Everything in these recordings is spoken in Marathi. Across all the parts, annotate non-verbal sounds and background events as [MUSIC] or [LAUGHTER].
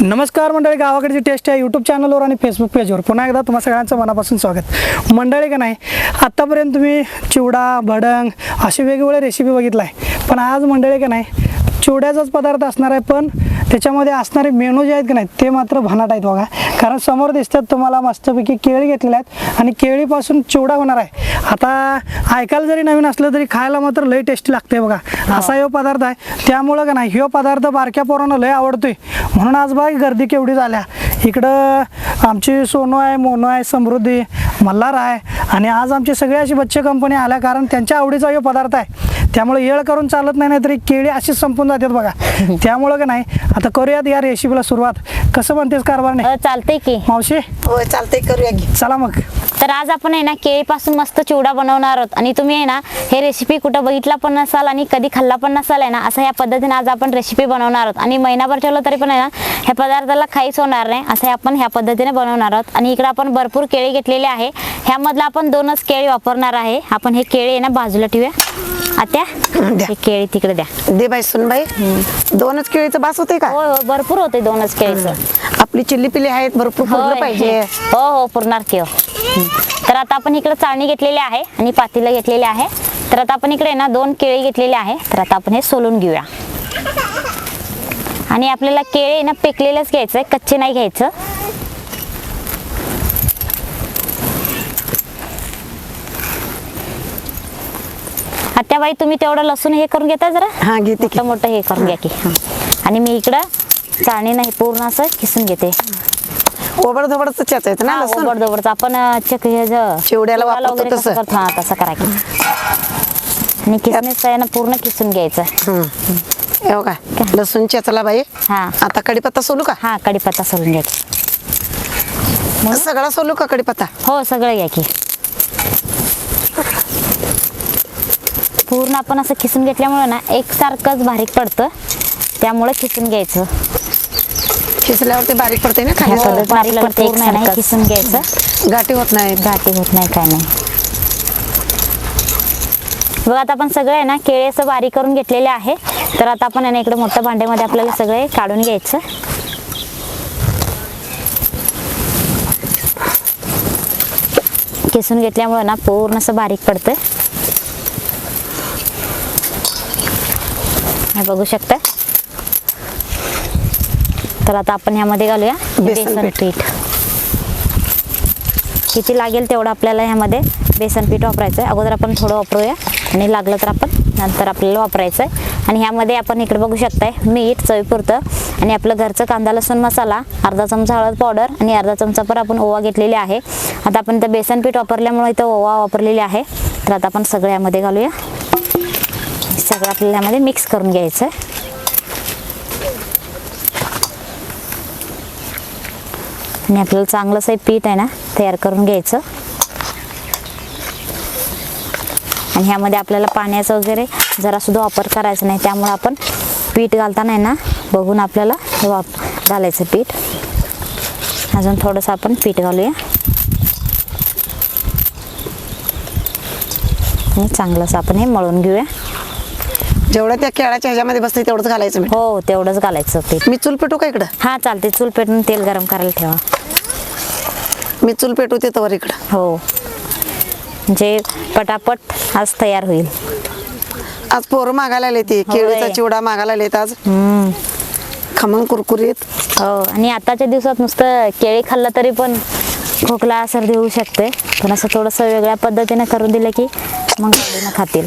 नमस्कार मंडळी गावाकडची टेस्ट आहे यूट्यूब चॅनलवर आणि फेसबुक पेजवर पुन्हा एकदा तुम्हा सगळ्यांचं मनापासून स्वागत. मंडळी का नाही आत्तापर्यंत तुम्ही चिवडा भडंग असे वेगवेगळे रेसिपी बघितला आहे पण आज मंडळी का नाही चिवड्याचाच पदार्थ असणार आहे पण त्याच्यामध्ये असणारे मेनू जे आहेत की नाही ते मात्र भनाट आहेत बघा. कारण समोर दिसतात तुम्हाला मस्तपैकी केळी घेतलेल्या आहेत आणि केळीपासून चिवडा होणार आहे. आता ऐकायला जरी नवीन असलं तरी खायला मात्र लय टेस्टी लागते बघा. असा हा पदार्थ आहे. त्यामुळं का नाही ह्यो पदार्थ बारक्या पोरांना लय आवडतोय. म्हणून आज बघा गर्दी केवढी झाल्या. इकडं आमची सोनू आहे मोनू आहे समृद्धी मल्हार आहे. आणि आज आमची सगळी अशी बच्चे कंपनी आल्या कारण त्यांच्या आवडीचा हा पदार्थ आहे. त्यामुळे येळ करून चालत नाही नाहीतरी केळी अशीच संपून जातात बघा. [LAUGHS] त्यामुळं का नाही आता करूयात या रेसिपीला सुरुवात. कसं म्हणतेस कारभार नाही चालतंय की. मावशी? होय चालतंय करूया की. चला मग. तर आज आपण आहे ना केळीपासून मस्त चिवडा बनवणार आहोत. आणि तुम्ही आहे ना हे रेसिपी कुठं बघितला पण नसाल आणि कधी खाल्ला पण नसाल आहे ना असं ह्या पद्धतीने आज आपण रेसिपी बनवणार आहोत. आणि महिनाभर ठेवलं तरी पण आहे ना ह्या पदार्थाला काहीच होणार नाही असं हे आपण ह्या पद्धतीने बनवणार आहोत. आणि इकडे आपण भरपूर केळी घेतलेले आहे. ह्यामधलं आपण दोनच केळी वापरणार आहे. आपण हे केळी आहे ना बाजूला ठेवूया. आत्या द्या. हे केळी तिकडे द्या. दे बाई सुनबाई. दोनच केळीचं बास होते का? होय हो भरपूर होते दोनच केळीचं. आपली चिल्ली पिल्ली आहेत भरपूर होय. पुरलं पाहिजे. हो हो पुरणार की हो. तर आता आपण इकडे चाळणी घेतलेली आहे आणि पातीला घेतलेले आहे. तर आता आपण इकडे ना दोन केळी घेतलेले आहे. तर आता आपण हे सोलून घेऊया. आणि आपल्याला केळे ना पेकलेलंच घ्यायचं आहे कच्चे नाही घ्यायचं. आत्याबाई तुम्ही तेवढं लसूण हे करून घेता जरा? हा घेते की. मोठं मोठं हे करून घ्या की. हं. आणि मी इकडं चाळणीनं हे पूर्ण असं किसून घेते. ओबड धबडच चेचायचं ना लसूण? ओबडधोबडच. आपण अं, चक हे ज- चिवड्याला वापरतो वगैरे कसं तसं. करतो हा तसं करा की. आणि किसमिस आहे ना पूर्ण किसून घ्यायचं. हं. हे बघा लसूण चेचला बाई. हा. आता कडीपत्ता सोलू का? हा कढीपत्ता सोलून घ्यायचा सगळा सोलू का कडीपत्ता हो सगळं घ्या की. पूर्ण आपण असं खिसून घेतल्यामुळे ना एकसारखंच बारीक पडतं. त्यामुळे खिसून घ्यायचं. खिसल्यावर ते बारीक पडते ना खाली? पद्धतीने आपल्याला ते पूर्ण आहे ना हे खिसून घ्यायचं. गाठी होत नाहीत. घाटी होत नाही काय नाही. बघ आता आपण सगळे आहे ना केळे असं बारीक करून घेतलेले आहे. तर आता आपण आहे ना इकडे मोठ्या भांड्यामध्ये आपल्याला सगळे काढून घ्यायचं. किसून घेतल्यामुळे ना पूर्ण असं बारीक पडतं हे बघू शकता तर आता आपण ह्यामध्ये घालूया. बेसन बेसन पीठ. किती लागेल तेवढं आपल्याला ह्यामध्ये बेसन पीठ वापरायचं आहे अगोदर आपण थोडं वापरूया. आणि लागलं तर आपण नंतर आपल्याला वापरायचं आहे आणि ह्यामध्ये आपण इकडे बघू शकताय मीठ चवीपुरतं आणि आपलं घरचं कांदा लसूण मसाला अर्धा चमचा हळद पावडर आणि अर्धा चमचा पर आपण ओवा घेतलेली आहे. आता आपण इथं बेसन पीठ वापरल्यामुळे इथं ओवा वापरलेली आहे. तर आता आपण सगळं यामध्ये घालूया. सगळं आपल्याला यामध्ये मिक्स करून घ्यायचं आहे. आणि आपल्याला चांगलंसं हे पीठ आहे ना तयार करून घ्यायचं. आणि ह्यामध्ये आपल्याला पाण्याचा वगैरे जरासुद्धा वापर करायचा नाही त्यामुळे आपण पीठ घालताना आहे ना बघून आपल्याला वाप घालायचं पीठ. अजून थोडंसं आपण पीठ घालूया. आणि चांगलंसं आपण हे मळून घेऊया. जेवढं त्या केळाच्या ह्याच्यामध्ये बसते तेवढंच घालायचं हो तेवढंच घालायचं पीठ. मी चूल पेटू का इकडं? हां चालते चूल पेटून तेल गरम करायला ठेवा. मी चूल पेटू ते तवर इकडं. हो. म्हणजे पटापट आज तयार होईल. आज पोरं मागायला आले ते. केळीचा चिवडा मागायला आलेत आज. हम्म. खमंग कुरकुरीत. हो आणि आताच्या दिवसात नुसतं केळी खाल्लं तरी पण खोकला सर्दी होऊ शकते. पण असं थोडंसं वेगळ्या पद्धतीने करून दिलं की मग आवडीनं खातील.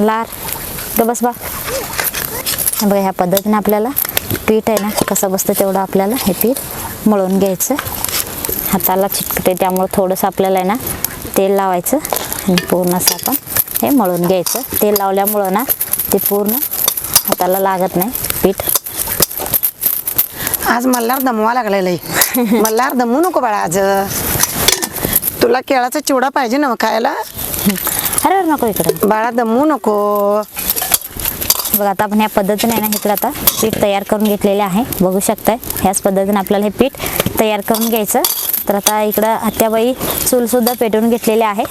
लार. ग बस बा. बघा ह्या पद्धतीने आपल्याला पीठ आहे ना कसं बसतं तेवढं आपल्याला हे पीठ मळून घ्यायचं. हाताला चिटकते त्यामुळं थोडंसं आपल्याला आहे ना तेल लावायचं आणि पूर्ण असं आपण हे मळून घ्यायचं. तेल लावल्यामुळं ना ते पूर्ण हाताला लागत नाही पीठ. आज मल्हार दमवा लागलेलं आहे मल्हार दमू नको बाळा आज. तुला केळाचा चिवडा पाहिजे ना खायला. अरे अरे नको इकडं. बाळा दमू नको. बघा आता आपण ह्या पद्धतीने ना इकडं आता पीठ तयार करून घेतलेले आहे. बघू शकताय ह्याच पद्धतीने आपल्याला हे पीठ तयार करून घ्यायचं. तर आता इकडं आत्याबाई चूलसुद्धा पेटवून घेतलेले आहे.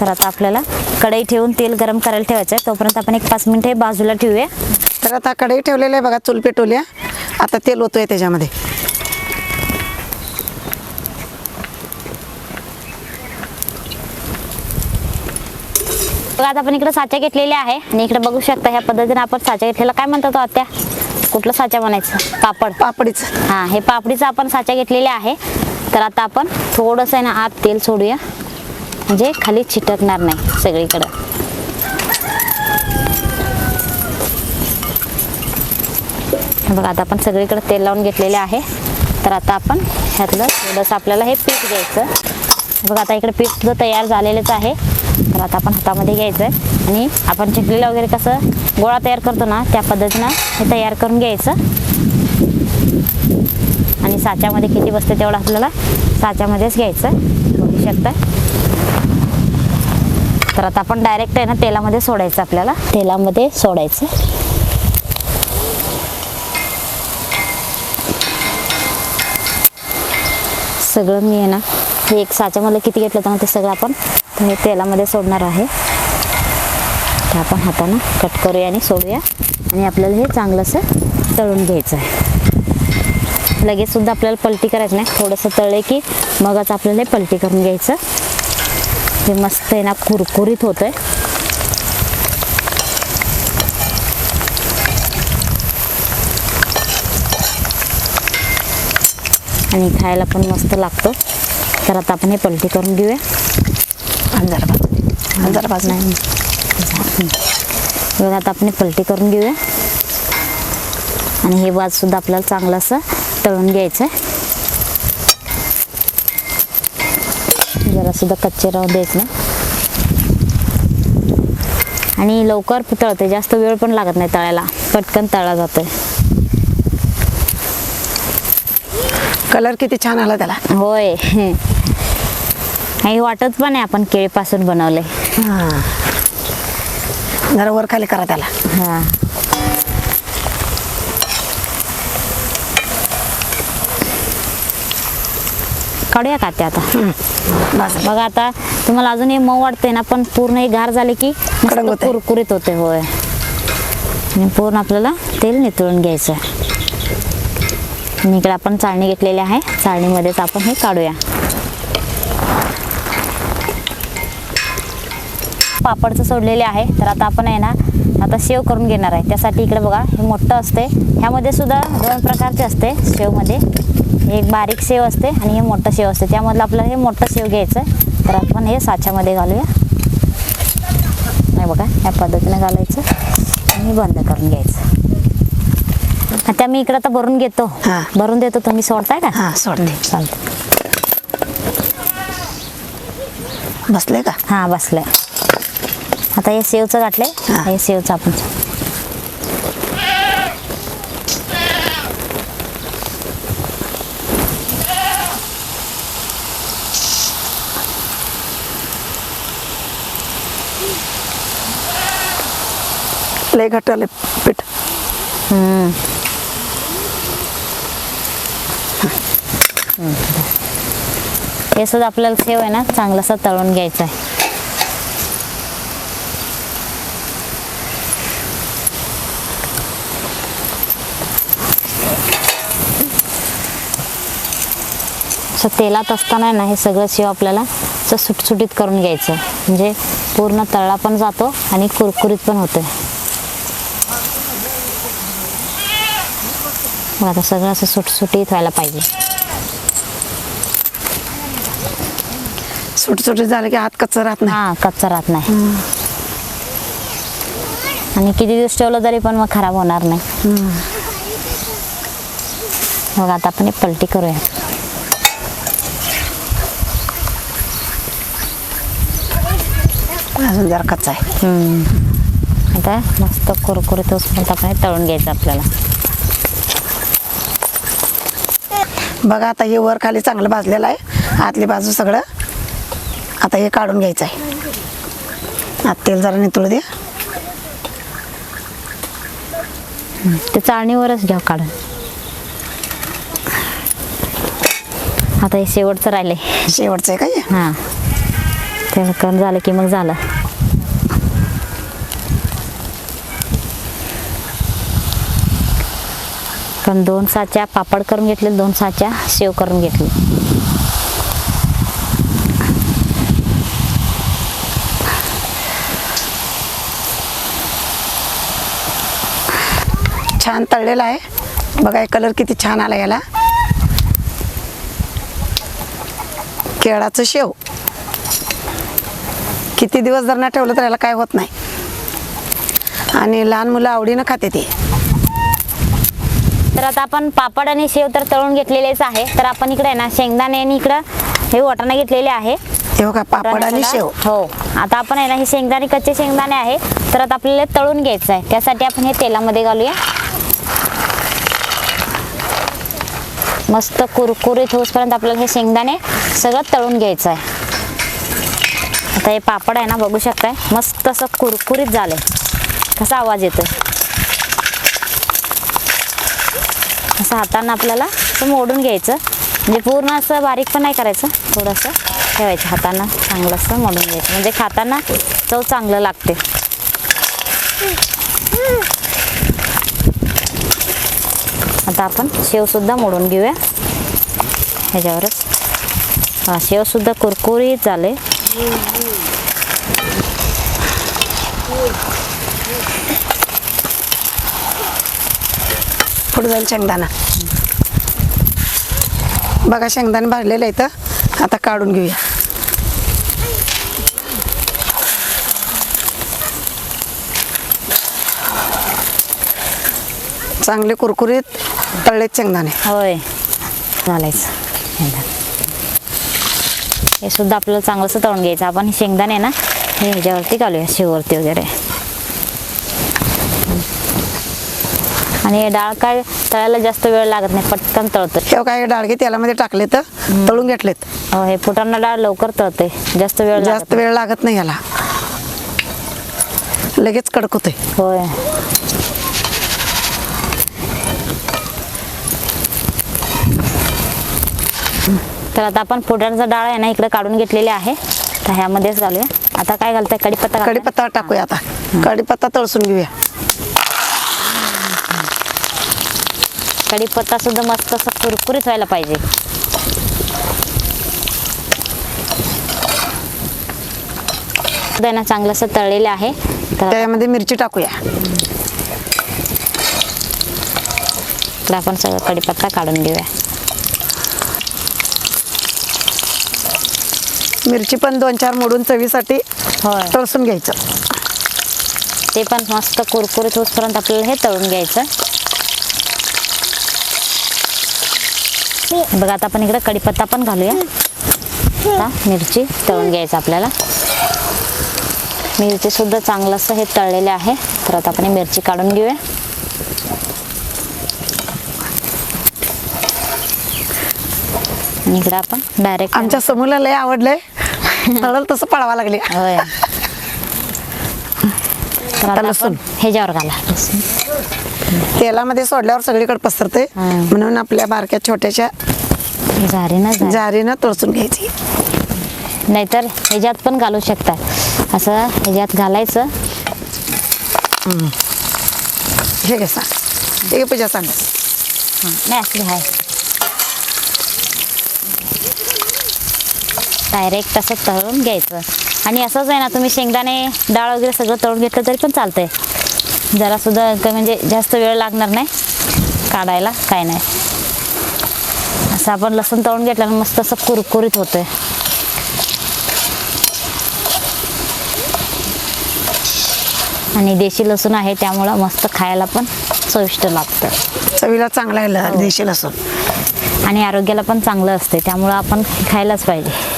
तर आता आपल्याला कढई ठेवून तेल गरम करायला ठेवायचं आहे तोपर्यंत आपण एक पाच मिनिटं हे बाजूला ठेवूया. तर आता कढई ठेवलेलं आहे बघा चूल पेटवल्या आता तेल होतोय त्याच्यामध्ये. बघा आता आपण इकडे साचा घेतलेले आहे. आणि इकडे बघू शकता ह्या पद्धतीने आपण साचा घेतलेला. काय म्हणतात आत्या? कुठलं साचा म्हणायचं? पापड. पापडीच. हां हे पापडीचा आपण साचा घेतलेले आहे. तर आता आपण थोडंसं आहे ना आत तेल सोडूया. म्हणजे खाली चिटकणार नाही सगळीकडं. बघा आता आपण सगळीकडे तेल लावून घेतलेले आहे. तर आता आपण ह्यातलं थोडंसं आपल्याला हे पीठ घ्यायचं. बघा आता इकडे पीठ सुद्धा तयार झालेलंच आहे. तर आता आपण हातामध्ये घ्यायचं आहे आणि आपण चिकलीला वगैरे कसं गोळा तयार करतो ना त्या पद्धतीनं हे तयार करून घ्यायचं. आणि साच्यामध्ये किती बसते तेवढं आपल्याला साच्यामध्येच घ्यायचं बघू शकता तर आता आपण डायरेक्ट आहे ना तेलामध्ये सोडायचं आपल्याला. तेलामध्ये सोडायचं. सगळं मी आहे ना हे एक साच्यामध्ये किती घेतलं होतं ना ते सगळं आपण हे तेलामध्ये सोडणार आहे. ते आपण हातानं कट करूया आणि सोडूया. आणि आपल्याला हे चांगलंसं तळून घ्यायचं आहे. लगेच सुद्धा आपल्याला पलटी करायचं नाही. थोडंसं तळले की मगच आपल्याला हे पलटी करून घ्यायचं. हे मस्त आहे ना कुरकुरीत आहे आणि खायला पण मस्त लागतो. तर आता आपण हे पलटी करून घेऊया. आणि जरा बाजू आणि जरा बाजू नाही आता आपण हे पलटी करून घेऊया. आणि हे बाज सुद्धा आपल्याला चांगलं असं तळून घ्यायचं आहे जरा सुद्धा कच्चे राहू द्यायचं नाही. आणि लवकर तळते जास्त वेळ पण लागत नाही तळायला. पटकन तळा जातोय. कलर किती छान आला त्याला. होय. हे वाटत पण आहे आपण केळीपासून बनवले. हां. जरा वर खाली करा त्याला. हा. काढूया का ते आता? बघा आता तुम्हाला अजून हे मऊ वाटते ना पण पूर्ण हे गार झाले की. कुरकुरीत होते होय. पूर्ण आपल्याला तेल नितळून घ्यायचं आणि इकडे आपण चाळणी घेतलेली आहे. चाळणीमध्येच आपण हे काढूया. पापडचं सोडलेले आहे. तर आता आपण आहे ना आता शेव करून घेणार आहे. त्यासाठी इकडे बघा हे मोठं असते. ह्यामध्ये सुद्धा दोन प्रकारचे असते शेवमध्ये. एक बारीक शेव असते आणि हे मोठं शेव असते. त्यामधलं आपल्याला हे मोठं शेव घ्यायचं आहे. तर आपण हे साच्यामध्ये घालूया. नाही बघा ह्या पद्धतीने घालायचं आणि बंद करून घ्यायचं. आता मी इकडं आता भरून घेतो. हा. भरून देतो तुम्ही सोडताय का? हां सोडते. चालतं बसले का? हां बसलंय आता हे सेवचं घातलंय. हा. हे सेवचं आपण. लय घट्ट आले पीठ. हम्म. हे सुद्धा आपल्याला सेव आहे ना चांगलासा तळून घ्यायचं आहे. असं तेलात असताना ना हे सगळं शेव आपल्याला असं सुटसुटीत करून घ्यायचं म्हणजे पूर्ण तळला पण जातो आणि कुरकुरीत पण होतोय. आता सगळं असं सुटसुटीत व्हायला पाहिजे. सुटसुटीत झालं की हात कच्चा राहत नाही. हा कच्चा राहत नाही. आणि किती दिवस ठेवलं तरी पण मग खराब होणार नाही. मग आता आपण एक पलटी करूया. अजून जरा कच्चा आहे. हम्म. आता मस्त कुरकुरीत होईपर्यंत आपण हे तळून घ्यायचं आपल्याला. बघा आता हे वर खाली चांगलं भाजलेलं आहे. आतली बाजू सगळं. आता हे काढून घ्यायचं आहे. आत तेल जरा नितळू दे ते चाळणीवरच घ्या काढून. आता हे शेवटचं राहिले शेवटचं आहे का हे? ते करून झालं की मग झालं. पण दोन साच्या पापड करून घेतले दोन साच्या शेव करून घेतली. छान तळलेला आहे. बघा कलर किती छान आला याला. केळाचं शेव. किती दिवस जर ना ठेवलं तर याला काय होत नाही. आणि लहान मुलं आवडीनं खाते ते. तर आता आपण पापड आणि शेव तर तळून घेतलेलेच आहे. तर आपण इकडे आहे ना शेंगदाणे आणि इकडं हे वाटाणा घेतलेले आहे. बघा पापड आणि शेव. हो. आता आपण आहे ना हे शेंगदाणे कच्चे शेंगदाणे आहे. तर आता आपल्याला तळून घ्यायचं आहे. त्यासाठी आपण हे तेलामध्ये घालूया. मस्त कुरकुरीत होईपर्यंत आपल्याला हे शेंगदाणे सगळं तळून घ्यायचं आहे. आता हे पापड आहे ना बघू शकताय. मस्त असं कुरकुरीत झालंय. कसा आवाज येतोय? असं हातानं आपल्याला असं मोडून घ्यायचं. म्हणजे पूर्ण असं बारीक पण नाही करायचं. थोडंसं ठेवायचं हातानं. चांगलं असं मोडून घ्यायचं. म्हणजे खाताना चव चांगलं लागते. आता आपण शेवसुद्धा मोडून घेऊया. ह्याच्यावरच. हा शेवसुद्धा कुरकुरीत झाले. पुढे जाईल शेंगदाणा. बघा शेंगदाणे आहे तर आता काढून घेऊया. चांगले कुरकुरीत. तळलेत शेंगदाणे होय. घालायचं हे सुद्धा आपल्याला चांगलंसं तळून घ्यायचं. आपण शेंगदाणे ना हे ह्याच्यावरती घालूया शेववरती वगैरे. आणि हे डाळ काय तळायला जास्त वेळ लागत नाही पटकन तळतं हे काय डाळगे तेलामध्ये टाकले तर तळून घेतलेत. हो हे फुटाणा डाळ लवकर तळते जास्त वेळ लागत जास्त वेळ लागत नाही याला लगेच कडक होते नाही. होय. तर आता आपण फुटाण्याचा डाळ आहे ना इकडे काढून घेतलेली आहे. तर ह्यामध्येच घालूया. आता काय घालताय? कढीपत्ता घालताय? कढीपत्ता टाकूया आता. कढीपत्ता तळसून घेऊया. कढीपत्ता सुद्धा मस्त असं कुरकुरीत व्हायला पाहिजे. ना चांगलं असं तळलेलं आहे. तर त्यामध्ये मिरची टाकूया. इकडे आपण सगळं कढीपत्ता काढून घेऊया. मिरची पण दोन चार मोडून चवीसाठी होय. तळसून घ्यायचं. ते पण मस्त कुरकुरीत होईपर्यंत आपल्याला हे तळून घ्यायचं. बघा आता आपण इकडे कढीपत्ता पण घालूया. आता मिरची तळून घ्यायचं आपल्याला. मिरची सुद्धा चांगलं असं हे तळलेले आहे. तर आता आपण ही मिरची काढून घेऊया. इकडे आपण डायरेक्ट आमच्या समूला लय आवडलंय. तळल तसं पळावा लागले होय. तर आता लसूण. आपण ह्याच्यावर घाला. लसूण तेलामध्ये सोडल्यावर सगळीकडे पसरते हं. म्हणून आपल्या बारक्या छोट्याशा झारी ना झारी जारीनं तळसून घ्यायची. नाहीतर ह्याच्यात पण घालू शकता. असं ह्याच्यात घालायचं. हे घे सांग. हे घे पूजा सांग. नाही असली आहे डायरेक्ट असं तळून घ्यायचं. आणि असंच आहे ना तुम्ही शेंगदाणे डाळ वगैरे सगळं तळून घेतलं तरी पण चालतंय. जरा सुद्धा क- म्हणजे जास्त वेळ लागणार नाही काढायला काय नाही. असं आपण लसूण तळून घेतल्यानं मस्त असं कुरकुरीत होतंय. आणि देशी लसूण आहे त्यामुळं मस्त खायला पण चविष्ट लागतं. चवीला चांगला आहे ल- देशी लसूण. आणि आरोग्याला पण चांगलं असते त्यामुळं आपण हे खायलाच पाहिजे.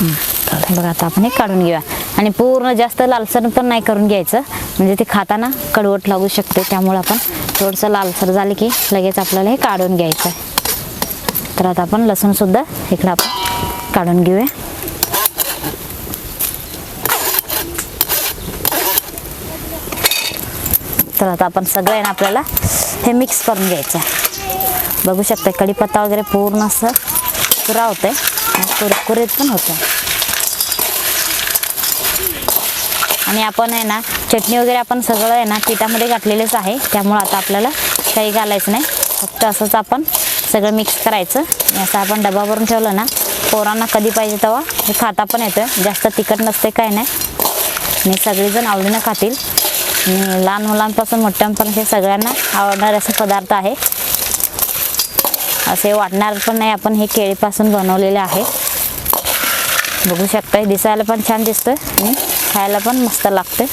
बघा आता आपण हे काढून घेऊया. आणि पूर्ण जास्त लालसर पण नाही करून घ्यायचं. म्हणजे ते खाताना कडवट लागू शकते त्यामुळं आपण थोडंसं लालसर झाले की लगेच आपल्याला हे काढून घ्यायचं आहे. तर आता आपण लसूणसुद्धा इकडं आपण काढून घेऊया. तर आता आपण सगळं आहे ना आपल्याला हे मिक्स करून घ्यायचं आहे. बघू शकता कढीपत्ता वगैरे पूर्ण असं पुरा आहे कुरकुरीत पण होतं. आणि आपण आहे ना चटणी वगैरे आपण सगळं आहे ना पिठामध्ये घातलेलंच आहे. त्यामुळं आता आपल्याला काही घालायचं नाही. फक्त असंच आपण सगळं मिक्स करायचं. असं आपण डबा भरून ठेवलं ना पोरांना कधी पाहिजे तेव्हा हे खाता पण येतं. जास्त तिखट नसते काय नाही. आणि सगळेजण आवडीनं खातील. लहान मुलांपासून मोठ्यांपर्यंत हे सगळ्यांना आवडणारे असे पदार्थ आहे. असे वाटणार पण नाही. आपण हे केळीपासून बनवलेले आहे. बघू शकता दिसायला पण छान दिसतोय. आणि खायला पण मस्त लागते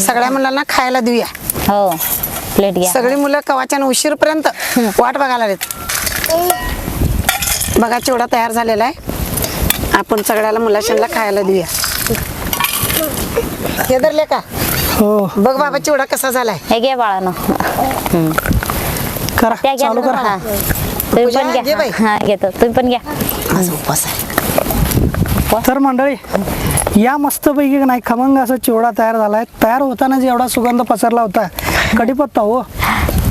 सगळ्या मुलांना खायला देऊया. हो प्लेट घ्या. सगळी मुलं कवाच्या उशीरपर्यंत वाट बघायला आलेत. बघा चिवडा तयार झालेला आहे. आपण सगळ्याला मुलाशांना खायला देऊया. हे धरले का? हो. बघ बाबा चिवडा कसा झालाय. हे घ्या बाळानं. करा. चालू करा. तुम्ही पूजा, पण घे घ्या बाई. हा घेतो. तुम्ही पण घ्या. आहे. तर मंडळी या मस्तपैकी नाही खमंग असा चिवडा तयार झालाय. तयार होताना जेवढा सुगंध पसरला होता. कढीपत्ता हो.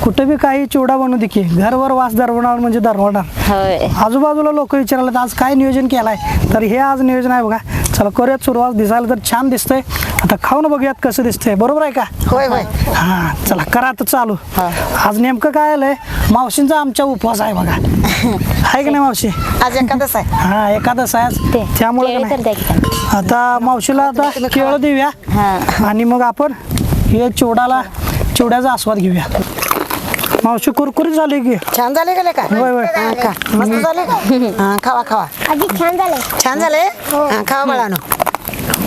कुठे बी काही चिवडा बनवू दे की. घरवर वास दरवणार म्हणजे दरवणार. होय. आजूबाजूला लोक विचारले आज काय नियोजन केलंय? तर हे आज नियोजन आहे बघा. चला करूयात सुरुवात. दिसायला तर छान दिसतंय. आता खाऊन बघूयात कसं दिसतंय. बरोबर आहे का? होय होय. हा चला करा आता चालू. आज नेमकं काय आलंय? मावशींचा आमच्या उपवास आहे बघा. आहे की नाही मावशी? आज एखादच आहे. हा एकादश आहे त्यामुळे तर. आता मावशीला आता केळ देऊया. आणि मग आपण हे चिवडाला चिवड्याचा आस्वाद घेऊया. मावशी कुरकुरीत झाली की. छान झाले का लेका होय, होय. हा, खा. मस्त झाले हा खावा खावा. आधी छान झाले. छान झाले? हा, खावा बाळानो.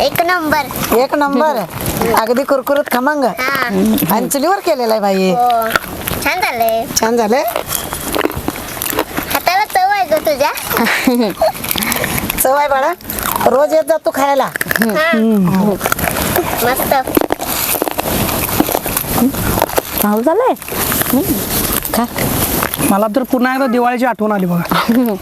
एक नंबर. एक नंबर. अगदी कुरकुरीत खमंग हा. आणि चुलीवर केलेला आहे बाई. हो. छान झाले. छान झाले? हाताला चव आहे ग तुझ्या. चव आहे बाळा. रोज येत जा तू खायला. हा. मस्त. झालंय? मला तर पुन्हा एकदा दिवाळीची आठवण आली बघा.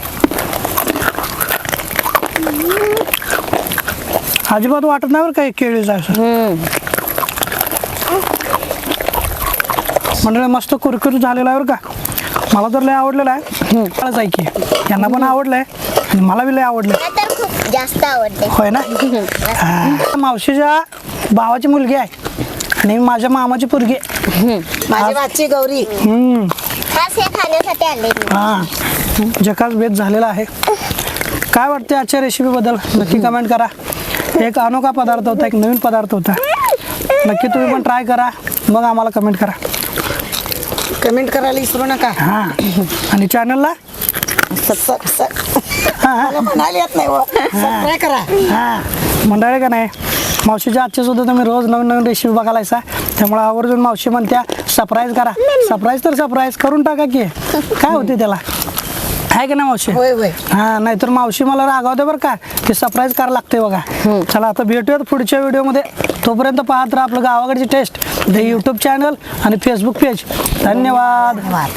अजिबात वाटत नाही बरं काही असं हम्म. मंडळी मस्त कुरकुरीत झालेला आहे बरं का. मला तर लय आवडलेलं आहे. आहे की यांना पण आवडलंय. आणि मला बी लय आवडलं जास्त आवडते होय ना. मावशीच्या भावाची मुलगी आहे. आणि माझ्या मामाची पोरगी आहे. माझी भाची गौरी. हम्म. खास हे खाण्यासाठी आले मी. हा. जकास भेद झालेला आहे. काय वाटते आजच्या रेसिपीबद्दल नक्की कमेंट करा. एक अनोखा पदार्थ होता एक नवीन पदार्थ होता. नक्की तुम्ही पण ट्राय करा. मग आम्हाला कमेंट करा. कमेंट करायला विसरू नका. हां. आणि चॅनलला हां हां. म्हणायला येत नाही व. सबस्क्राईब करा. हां. मंडळी का नाही? मावशीच्या आजच्या सुद्धा तुम्ही रोज नवीन नवीन रेसिपी बघायलायसा त्यामुळे आवर्जून मावशी म्हणत्या सरप्राईज करा. सरप्राईज तर सरप्राईज करून टाका की. काय होते त्याला? आहे की नाही मावशी? होय होय. हा नाहीतर मावशी मला रागावते बरं का ते सरप्राईज करायला लागते बघा. चला आता भेटूयात पुढच्या व्हिडिओमध्ये. तोपर्यंत पाहत राहा आपलं गावाकडची टेस्ट द यूट्यूब चॅनल आणि फेसबुक पेज धन्यवाद.